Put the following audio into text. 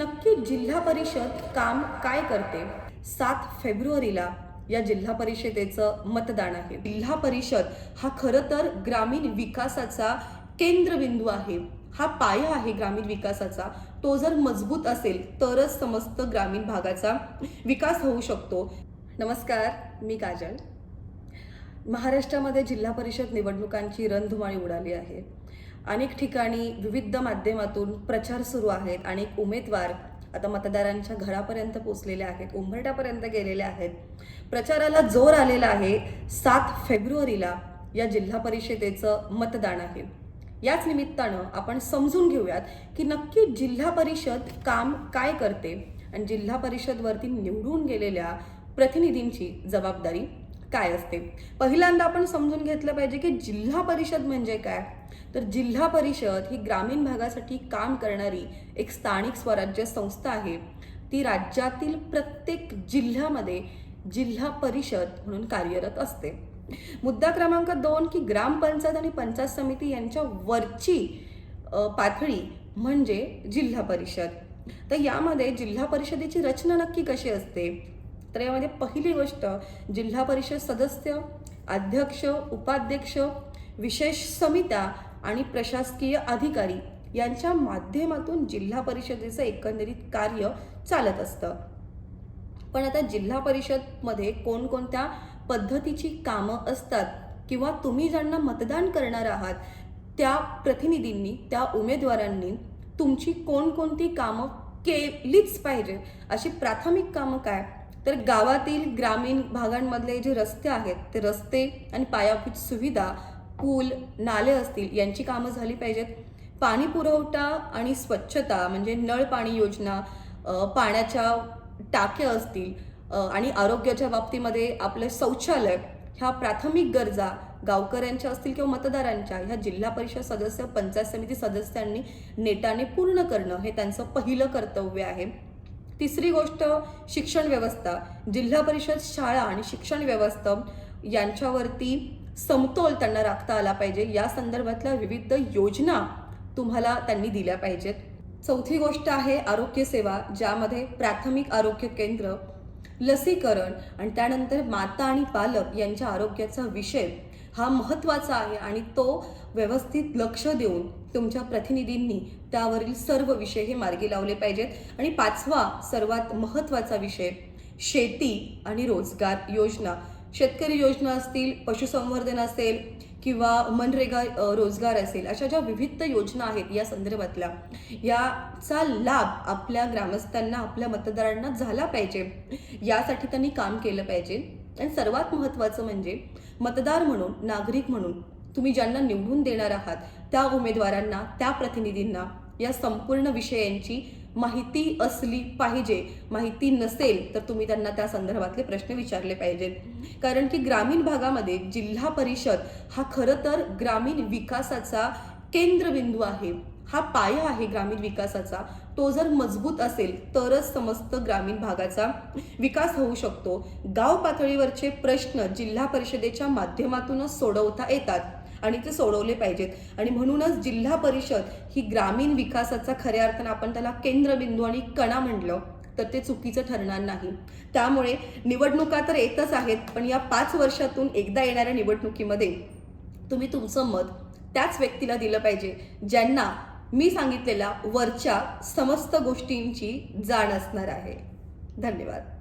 नक्की जिल्हा परिषद काम काय करते? सात फेब्रुवारीला या जिल्हा परिषदेचं मतदान आहे. जिल्हा परिषद हा खरं तर ग्रामीण विकासाचा केंद्रबिंदू आहे. हा पाया आहे ग्रामीण विकासाचा. तो जर मजबूत असेल तरच समस्त ग्रामीण भागाचा विकास होऊ शकतो. नमस्कार मी काजल. महाराष्ट्रामध्ये जिल्हा परिषद निवडणुकांची रणधुमाळी उडाली आहे. अनेक ठिकाणी विविध माध्यमातून प्रचार सुरू आहेत. अनेक उमेदवार आता मतदारांच्या घरापर्यंत पोचलेले आहेत उंबरट्यापर्यंत गेलेले आहेत. प्रचाराला जोर आलेला आहे. सात फेब्रुवारीला या जिल्हा परिषदेचं मतदान आहे. याच निमित्तानं आपण समजून घेऊयात की नक्की जिल्हा परिषद काम काय करते आणि जिल्हा परिषदवरती निवडून गेलेल्या प्रतिनिधींची जबाबदारी काय असते? पहिल्यांदा आपण समजून घेतलं पाहिजे की जिल्हा परिषद म्हणजे काय? तर जिल्हा परिषद ही ग्रामीण भागासाठी काम करणारी एक स्थानिक स्वराज्य संस्था आहे. ती राज्यातील प्रत्येक जिल्ह्यामध्ये जिल्हा परिषद म्हणून कार्यरत असते. मुद्दा क्रमांक दोन की ग्रामपंचायत आणि पंचायत समिती यांच्या वरची पातळी म्हणजे जिल्हा परिषद. तर यामध्ये जिल्हा परिषदेची रचना नक्की कशी असते? तर यामध्ये पहिली गोष्ट जिल्हा परिषद सदस्य अध्यक्ष उपाध्यक्ष विशेष समित्या आणि प्रशासकीय अधिकारी यांच्या माध्यमातून जिल्हा परिषदेचं एकंदरीत कार्य चालत असतं. पण आता जिल्हा परिषदमध्ये कोणकोणत्या पद्धतीची कामं असतात किंवा तुम्ही ज्यांना मतदान करणार आहात त्या प्रतिनिधींनी त्या उमेदवारांनी तुमची कोणकोणती कामं केलीच पाहिजे अशी प्राथमिक कामं काय? तर गावातील ग्रामीण भागांमधले जे रस्ते आहेत ते रस्ते आणि पायाभूत सुविधा पूल नाले असतील यांची कामं झाली पाहिजेत. पाणी पुरवठा आणि स्वच्छता म्हणजे नळ पाणी योजना पाण्याच्या टाक्या असतील आणि आरोग्याच्या बाबतीमध्ये आपलं शौचालय ह्या प्राथमिक गरजा गावकऱ्यांच्या असतील किंवा मतदारांच्या ह्या जिल्हा परिषद सदस्य पंचायत समिती सदस्यांनी नेटाने पूर्ण करणं हे त्यांचं पहिलं कर्तव्य आहे. तिसरी गोष्ट शिक्षण व्यवस्था. जिल्हा परिषद शाळा आणि शिक्षण व्यवस्था यांच्यावरती समतोल त्यांना राखता आला पाहिजे. या संदर्भातल्या विविध योजना तुम्हाला त्यांनी दिल्या पाहिजेत. चौथी गोष्ट आहे आरोग्य सेवा ज्यामध्ये प्राथमिक आरोग्य केंद्र लसीकरण आणि त्यानंतर माता आणि पालक यांच्या आरोग्याचा विषय हा महत्त्वाचा आहे आणि तो व्यवस्थित लक्ष देऊन तुमच्या प्रतिनिधींनी त्यावरील सर्व विषय हे मार्गी लावले पाहिजेत. आणि पाचवा सर्वात महत्त्वाचा विषय शेती आणि रोजगार योजना. शेतकरी योजना असतील पशुसंवर्धन असेल किंवा मनरेगा रोजगार असेल अशा ज्या विविध योजना आहेत या संदर्भातल्या याचा लाभ आपल्या ग्रामस्थांना आपल्या मतदारांना झाला पाहिजे. यासाठी त्यांनी काम केलं पाहिजे. आणि सर्वात महत्त्वाचं म्हणजे मतदार म्हणून नागरिक म्हणून तुम्ही ज्यांना निवडून देणार आहात त्या उमेदवारांना त्या प्रतिनिधींना या संपूर्ण विषयांची माहिती असली पाहिजे. माहिती नसेल तर तुम्ही त्यांना त्या संदर्भातले प्रश्न विचारले पाहिजेत. कारण की ग्रामीण भागामध्ये जिल्हा परिषद हा खरं तर ग्रामीण विकासाचा केंद्रबिंदू आहे. हा पाया आहे ग्रामीण विकासाचा. तो जर मजबूत असेल तरच समस्त ग्रामीण भागाचा विकास होऊ शकतो. गाव पातळीवरचे प्रश्न जिल्हा परिषदेच्या माध्यमातूनच सोडवता येतात आणि ते सोडवले पाहिजेत. आणि म्हणूनच जिल्हा परिषद ही ग्रामीण विकासाचा खऱ्या अर्थानं आपण त्याला केंद्रबिंदू आणि कणा म्हटलं तर ते चुकीचं ठरणार नाही. त्यामुळे निवडणुका तर येतच आहेत पण या पाच वर्षातून एकदा येणाऱ्या निवडणुकीमध्ये तुम्ही तुमचं मत त्याच व्यक्तीला दिलं पाहिजे ज्यांना मी सांगितलेल्या वरच्या समस्त गोष्टींची जाण असणार आहे. धन्यवाद.